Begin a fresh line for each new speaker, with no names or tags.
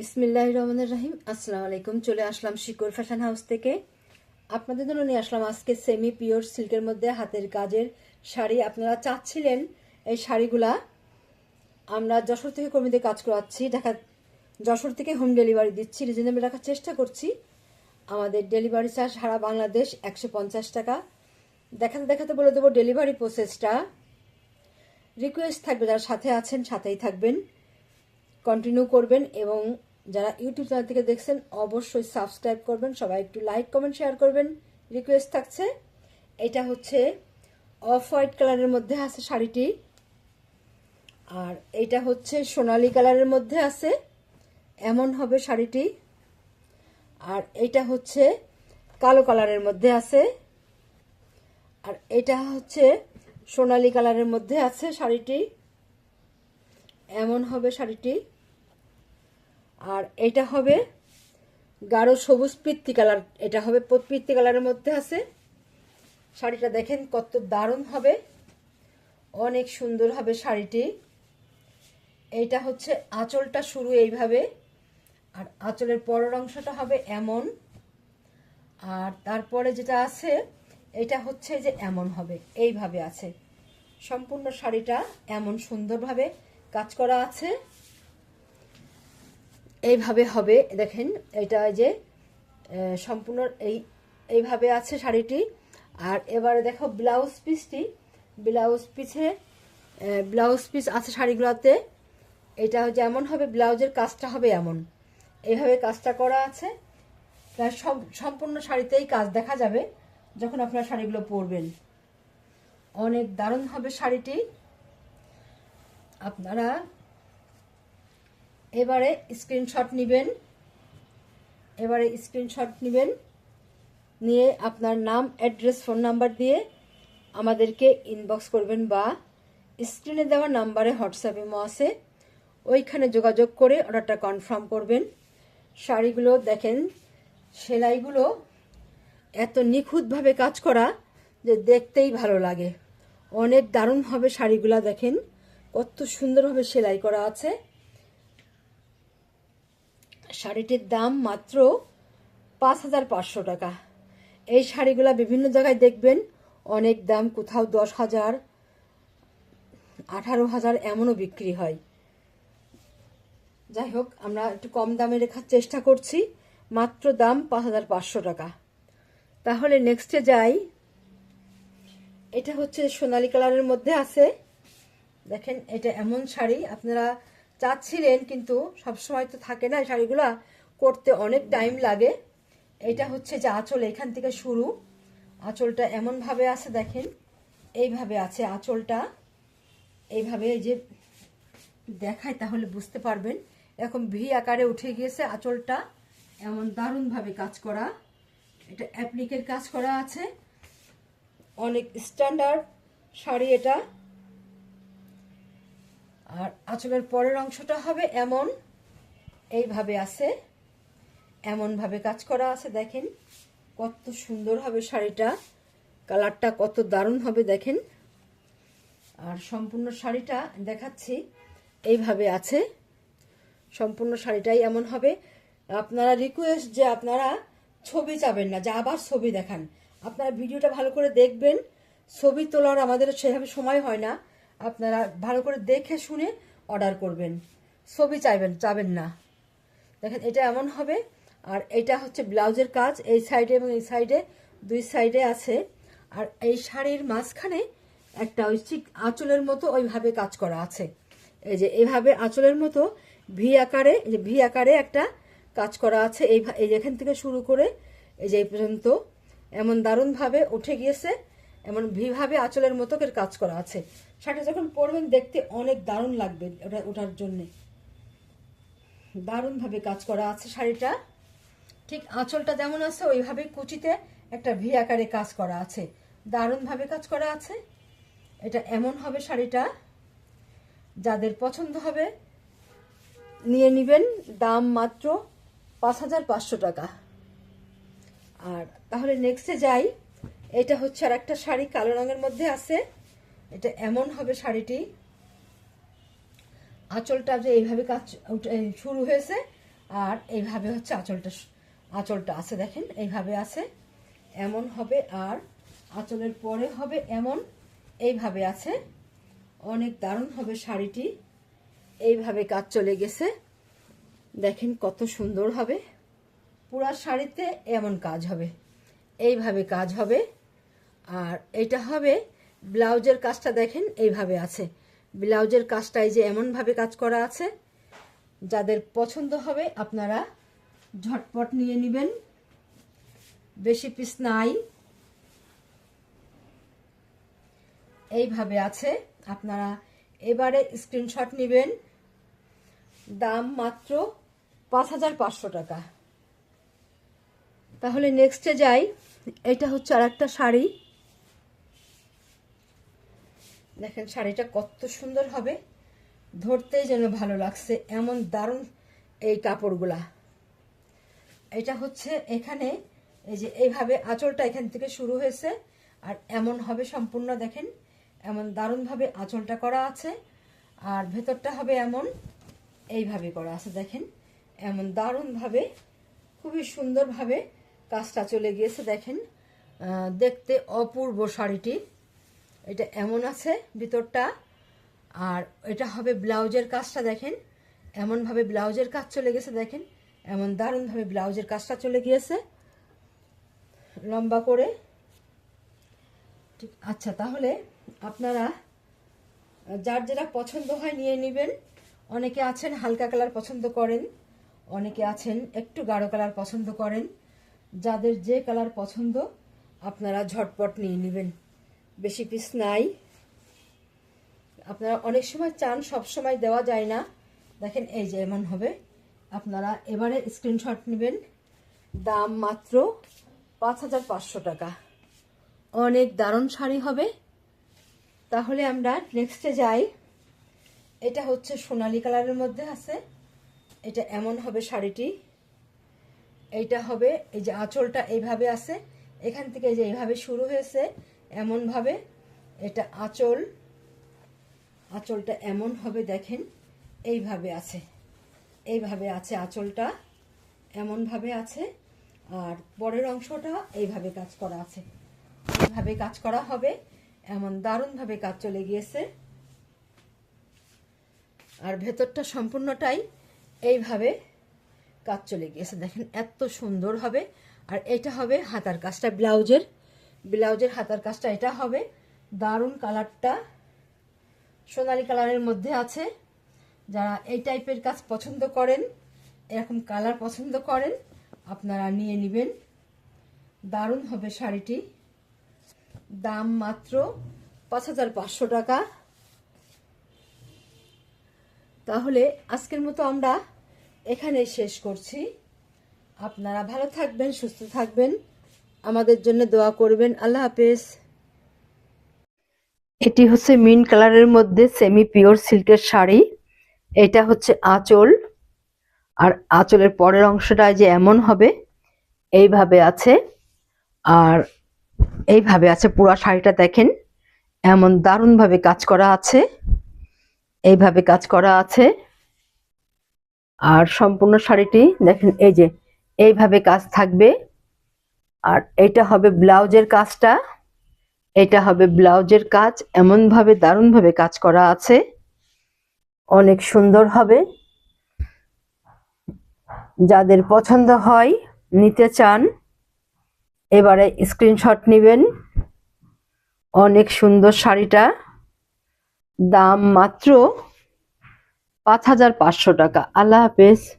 বিসমিল্লাহ রহমান রাহিম। আসসালামু আলাইকুম। চলে আসলাম শিকর ফ্যাশন হাউস থেকে। আপনাদের জন্য নিয়ে আসলাম আজকে সেমি পিওর সিল্কের মধ্যে হাতের কাজের শাড়ি। আপনারা চাচ্ছিলেন এই শাড়িগুলা। আমরা যশোর থেকে কর্মীদের কাজ করাচ্ছি। ঢাকা, যশোর থেকে হোম ডেলিভারি দিচ্ছি। রিজনেবল রাখার চেষ্টা করছি। আমাদের ডেলিভারি চার্জ সারা বাংলাদেশ একশো পঞ্চাশ টাকা। দেখাতে দেখাতে বলে দেবো ডেলিভারি প্রসেসটা রিকোয়েস্ট থাকবে যারা সাথে আছেন, সাথেই থাকবেন। কন্টিনিউ করবেন এবং যারা ইউটিউব চ্যানেল থেকে দেখছেন, অবশ্যই সাবস্ক্রাইব করবেন, সবাই একটু লাইক কমেন্ট শেয়ার করবেন। রিকোয়েস্ট থাকছে, এটা হচ্ছে অফ হোয়াইট কালারের মধ্যে আছে শাড়িটি। আর এটা হচ্ছে সোনালি কালারের মধ্যে আছে, এমন হবে শাড়িটি। আর এটা হচ্ছে কালো কালারের মধ্যে আছে। আর এটা হচ্ছে সোনালি কালারের মধ্যে আছে শাড়িটি। এমন হবে শাড়িটি। আর এটা হবে গাঢ় সবুজ পিত্তি কালার। এটা হবে পিত্তি কালারের মধ্যে আছে। শাড়িটা দেখেন কত দারুণ হবে। অনেক সুন্দর হবে শাড়িটি। এইটা হচ্ছে আঁচলটা শুরু এইভাবে। আর আঁচলের পরের অংশটা হবে এমন। আর তারপরে যেটা আছে, এটা হচ্ছে যে এমন হবে। এইভাবে আছে। সম্পূর্ণ শাড়িটা এমন সুন্দরভাবে কাজ করা আছে। এইভাবে হবে, দেখেন, এটা যে সম্পূর্ণ এই, এইভাবে আছে শাড়িটি। আর এবারে দেখো ব্লাউজ পিসটি, ব্লাউজ পিছে ব্লাউজ পিস আছে শাড়িগুলোতে। এটা যেমন হবে, ব্লাউজের কাজটা হবে এমন। এইভাবে কাজটা করা আছে। প্রায় সম্পূর্ণ শাড়িতেই কাজ দেখা যাবে যখন আপনারা শাড়িগুলো পরবেন। অনেক দারুণ হবে শাড়িটি। আপনারা এবারে স্ক্রিনশট নেবেন। এবারে স্ক্রিনশট নেবেন। নিয়ে আপনার নাম অ্যাড্রেস ফোন নাম্বার দিয়ে আমাদেরকে ইনবক্স করবেন বা স্ক্রিনে দেওয়া নাম্বারে হোয়াটসঅ্যাপ ইমো আছে। ওইখানে যোগাযোগ করে অর্ডারটা কনফার্ম করবেন। শাড়িগুলো দেখেন, সেলাইগুলো এত নিখুঁতভাবে কাজ করা যে দেখতেই ভালো লাগে। অনেক দারুণভাবে শাড়িগুলা দেখেন। কত সুন্দরভাবে সেলাই করা আছে। শাড়িটির দাম মাত্র পাঁচ হাজার পাঁচশো টাকা। এই শাড়িগুলো বিভিন্ন জায়গায় দেখবেন অনেক দাম, কোথাও দশ হাজার, আঠারো হাজার এমনও বিক্রি হয়। যাই হোক, আমরা একটু কম দামে রেখার চেষ্টা করছি, মাত্র দাম পাঁচ হাজার পাঁচশো টাকা। তাহলে নেক্সটে যাই। এটা হচ্ছে সোনালি কালারের মধ্যে আছে। দেখেন, এটা এমন শাড়ি, আপনারা চাচ্ছিলেন, কিন্তু সবসময় তো থাকে না শাড়িগুলা করতে অনেক টাইম লাগে। এটা হচ্ছে যে আঁচল এখান থেকে শুরু। আঁচলটা এমনভাবে আছে দেখেন, এইভাবে আছে আঁচলটা। এইভাবে এই যে দেখায় তাহলে বুঝতে পারবেন। এরকম ভি আকারে উঠে গিয়েছে আঁচলটা। এমন দারুণভাবে কাজ করা। এটা অ্যাপ্লিকের কাজ করা আছে। অনেক স্ট্যান্ডার্ড শাড়ি এটা। আর আঁচলের পরের অংশটা হবে এমন। এইভাবে আছে। এমনভাবে কাজ করা আছে, দেখেন। কত সুন্দর হবে শাড়িটা। কালারটা কত দারুণ হবে, দেখেন। আর সম্পূর্ণ শাড়িটা দেখাচ্ছি। এইভাবে আছে। সম্পূর্ণ শাড়িটাই এমন হবে। আপনারা রিকোয়েস্ট যে আপনারা ছবি চাবেন না, যে আবার ছবি দেখান। আপনারা ভিডিওটা ভালো করে দেখবেন। ছবি তোলার আমাদের সেভাবে সময় হয় না। আপনারা ভালো করে দেখে শুনে অর্ডার করবেন। ছবি চাইবেন, চাবেন না। দেখেন, এটা এমন হবে। আর এটা হচ্ছে ব্লাউজের কাজ। এই সাইডে এবং এই সাইডে দুই সাইডে আছে। আর এই শাড়ির মাঝখানে একটা ওই ঠিক আঁচলের মতো ওইভাবে কাজ করা আছে। এই যে এইভাবে আঁচলের মতো ভি আকারে যে ভি আকারে একটা কাজ করা আছে। এই এই যেখান থেকে শুরু করে এই যে এই পর্যন্ত এমন দারুণভাবে উঠে গিয়েছে। এমন ভিভাবে আঁচলের মতো কাজ করা আছে। শাড়িটা যখন পরবেন দেখতে অনেক দারুণ লাগবে ওটা ওটার জন্যে। দারুণভাবে কাজ করা আছে শাড়িটা। ঠিক আঁচলটা যেমন আছে, ওইভাবে কুচিতে একটা ভি আকারে কাজ করা আছে। দারুণভাবে কাজ করা আছে। এটা এমন হবে শাড়িটা, যাদের পছন্দ হবে, নিয়ে নেবেন। দাম মাত্র পাঁচ হাজার পাঁচশো টাকা। আর তাহলে নেক্সটে যাই। এটা হচ্ছে আর একটা শাড়ি, কালো রঙের মধ্যে আছে। এটা এমন হবে শাড়িটি। আঁচলটা যে এইভাবে কাজ শুরু হয়েছে, আর এইভাবে হচ্ছে আঁচলটা আঁচলটা আছে দেখেন, এইভাবে আছে, এমন হবে, আর আঁচলের পরে হবে এমন, এইভাবে আছে। অনেক দারুণ হবে শাড়িটি। এইভাবে কাজ চলে গেছে। দেখেন কত সুন্দর হবে। পুরা শাড়িতে এমন কাজ হবে। এইভাবে কাজ হবে। আর এটা হবে ব্লাউজের কাজটা দেখেন, এইভাবে আছে। ব্লাউজের কাজটা এই যে এমনভাবে কাজ করা আছে, যাদের পছন্দ হবে আপনারা ঝটপট নিয়ে নেবেন। বেশি পিস নাই। এইভাবে আছে। আপনারা এবারে স্ক্রিনশট নেবেন। দাম মাত্র পাঁচ হাজার পাঁচশো টাকা। তাহলে নেক্সটে যাই। এটা হচ্ছে আর একটা শাড়ি। দেখেন শাড়িটা কত সুন্দর হবে। ধরতেই যেন ভালো লাগছে, এমন দারুণ এই কাপড়গুলা। এটা হচ্ছে এখানে, এই যে এইভাবে আঁচলটা এখান থেকে শুরু হয়েছে, আর এমন হবে সম্পূর্ণ দেখেন, এমন দারুণভাবে আঁচলটা করা আছে, আর ভেতরটা হবে এমন, এইভাবে করা আছে দেখেন, এমন দারুণভাবে, খুবই সুন্দরভাবে কাজটা চলে গিয়েছে দেখেন দেখতে অপূর্ব শাড়িটি। এটা এমন আছে ভিতরটা, আর এটা হবে ব্লাউজের কাজটা দেখেন। এমনভাবে ব্লাউজের কাজ চলে গেছে দেখেন। এমন দারুণভাবে ব্লাউজের কাজটা চলে গিয়েছে। লম্বা করে। ঠিক আচ্ছা তাহলে আপনারা যার যেটা পছন্দ হয় নিয়ে নেবেন। অনেকে আছেন হালকা কালার পছন্দ করেন, অনেকে আছেন একটু গাঢ় কালার পছন্দ করেন। যাদের যে কালার পছন্দ, আপনারা ঝটপট নিয়ে নেবেন। বেশি পিস নাই। আপনারা অনেক সময় চান, সব সময় দেওয়া যায় না। দেখেন এই যে এমন হবে। আপনারা এবারে স্ক্রিনশট নেবেন। দাম মাত্র পাঁচ হাজার পাঁচশো টাকা। অনেক দারুণ শাড়ি হবে। তাহলে আমরা নেক্সটে যাই। এটা হচ্ছে সোনালি কালারের মধ্যে আছে। এটা এমন হবে শাড়িটি। এইটা হবে, এই যে আঁচলটা এইভাবে আছে। এখান থেকে যে এইভাবে শুরু হয়েছে এমনভাবে, এটা আঁচল, আঁচলটা এমন হবে দেখেন, এইভাবে আছে এইভাবে আছে আঁচলটা, এমনভাবে আছে, আর পরের অংশটা এইভাবে কাজ করা আছে। এইভাবে কাজ করা হবে, এমন দারুণভাবে কাজ চলে গিয়েছে। আর ভেতরটা সম্পূর্ণটাই এইভাবে কাজ চলে গিয়েছে। দেখেন, এত সুন্দর হবে, আর এটা হবে হাতার কাজটা, ব্লাউজের ব্লাউজের হাতার কাজটা এটা হবে। দারুণ কালারটা সোনালি কালারের মধ্যে আছে। যারা এই টাইপের কাজ পছন্দ করেন, এরকম কালার পছন্দ করেন, আপনারা নিয়ে নেবেন। দারুণ হবে শাড়িটি। দাম মাত্র পাঁচ হাজার পাঁচশো টাকা। তাহলে আজকের মতো আমরা এখানেই শেষ করছি। আপনারা ভালো থাকবেন, সুস্থ থাকবেন। আমাদের জন্য দোয়া করবেন। আল্লাহ হাফেজ। এটি হচ্ছে মিন কালারের মধ্যে সেমি পিওর সিল্কের শাড়ি। এটা হচ্ছে আঁচল। আর আঁচলের পরের অংশটা যে এমন হবে, এইভাবে আছে। আর এইভাবে আছে পুরো শাড়িটা দেখেন। এমন দারুণভাবে কাজ করা আছে। এইভাবে কাজ করা আছে। আর সম্পূর্ণ শাড়িটি দেখেন, এই যে, এইভাবে কাজ থাকবে। আর এটা হবে ব্লাউজের কাজটা। এটা হবে ব্লাউজের কাজ, এমনভাবে, দারুণভাবে কাজ করা আছে। অনেক সুন্দর হবে। যাদের পছন্দ হয়, নিতে চান, এবারে স্ক্রিনশট নেবেন। অনেক সুন্দর শাড়িটা। দাম মাত্র পাঁচ হাজার পাঁচশো টাকা। আল্লাহ হাফেজ।